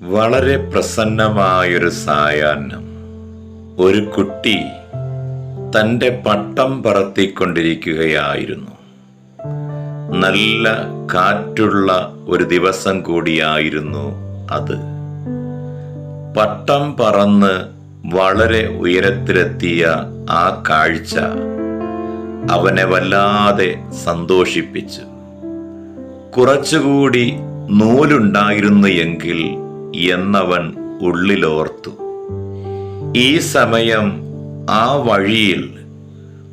വളരെ പ്രസന്നമായൊരു സായാഹ്നം. ഒരു കുട്ടി തന്റെ പട്ടം പറത്തിക്കൊണ്ടിരിക്കുകയായിരുന്നു. നല്ല കാറ്റുള്ള ഒരു ദിവസം കൂടിയായിരുന്നു അത്. പട്ടം പറന്ന് വളരെ ഉയരത്തിലെത്തിയ ആ കാഴ്ച അവനെ വല്ലാതെ സന്തോഷിപ്പിച്ചു. കുറച്ചുകൂടി നൂലുണ്ടായിരുന്നു എങ്കിൽ എന്നവൻ ഉള്ളിലോർത്തു. ഈ സമയം ആ വഴിയിൽ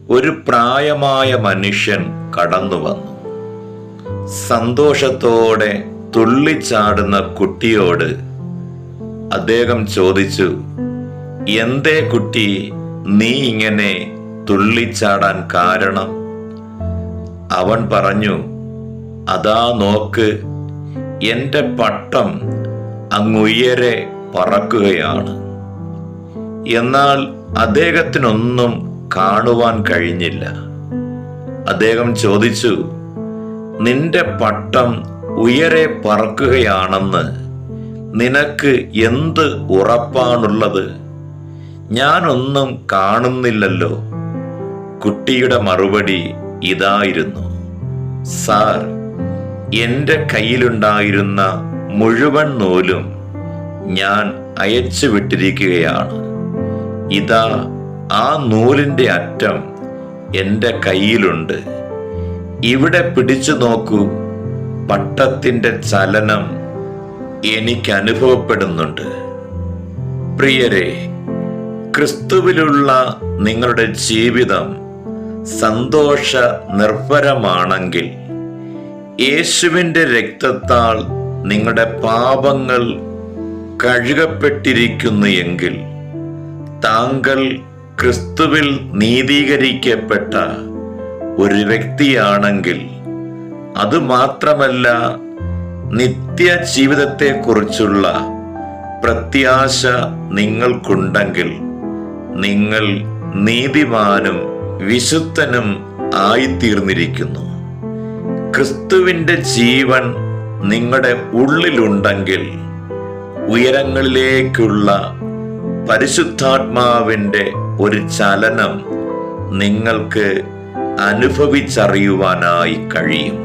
ഒരു പ്രായമായ മനുഷ്യൻ കടന്നു വന്നു. സന്തോഷത്തോടെ തുള്ളിച്ചാടുന്ന കുട്ടിയോട് അദ്ദേഹം ചോദിച്ചു എന്തേ കുട്ടി നീ ഇങ്ങനെ തുള്ളിച്ചാടാൻ കാരണം? അവൻ പറഞ്ഞു അതാ നോക്ക് എന്റെ പട്ടം അങ്ങുയരെ പറക്കുകയാണ്. എന്നാൽ അദ്ദേഹത്തിനൊന്നും കാണുവാൻ കഴിഞ്ഞില്ല. അദ്ദേഹം ചോദിച്ചു നിന്റെ പട്ടം ഉയരെ പറക്കുകയാണെന്ന് നിനക്ക് എന്ത് ഉറപ്പാണുള്ളത്? ഞാനൊന്നും കാണുന്നില്ലല്ലോ. കുട്ടിയുടെ മറുപടി ഇതായിരുന്നു. സാർ എന്റെ കയ്യിലുണ്ടായിരുന്ന മുഴുവൻ നൂലും ഞാൻ അയച്ചു വിട്ടിരിക്കുകയാണ്. ഇതാ ആ നൂലിന്റെ അറ്റം എന്റെ കയ്യിലുണ്ട്. ഇവിടെ പിടിച്ചു നോക്കൂ പട്ടത്തിന്റെ ചലനം എനിക്ക് അനുഭവപ്പെടുന്നുണ്ട്. പ്രിയരെ ക്രിസ്തുവിലുള്ള നിങ്ങളുടെ ജീവിതം സന്തോഷ നിർഭരമാണെങ്കിൽ യേശുവിന്റെ രക്തത്താൽ നിങ്ങളുടെ പാപങ്ങൾ കഴുകപ്പെട്ടിരിക്കുന്നു എങ്കിൽ താങ്കൾ ക്രിസ്തുവിൽ നീതീകരിക്കപ്പെട്ട ഒരു വ്യക്തിയാണെങ്കിൽ അതുമാത്രമല്ല നിത്യ ജീവിതത്തെക്കുറിച്ചുള്ള പ്രത്യാശ നിങ്ങൾക്കുണ്ടെങ്കിൽ നിങ്ങൾ നീതിമാനും വിശുദ്ധനും ആയിത്തീർന്നിരിക്കുന്നു. ക്രിസ്തുവിന്റെ ജീവൻ നിങ്ങളുടെ ഉള്ളിലുണ്ടെങ്കിൽ ഉയരങ്ങളിലേക്കുള്ള പരിശുദ്ധാത്മാവിന്റെ ഒരു ചലനം നിങ്ങൾക്ക് അനുഭവിച്ചറിയുവാനായി കഴിയും.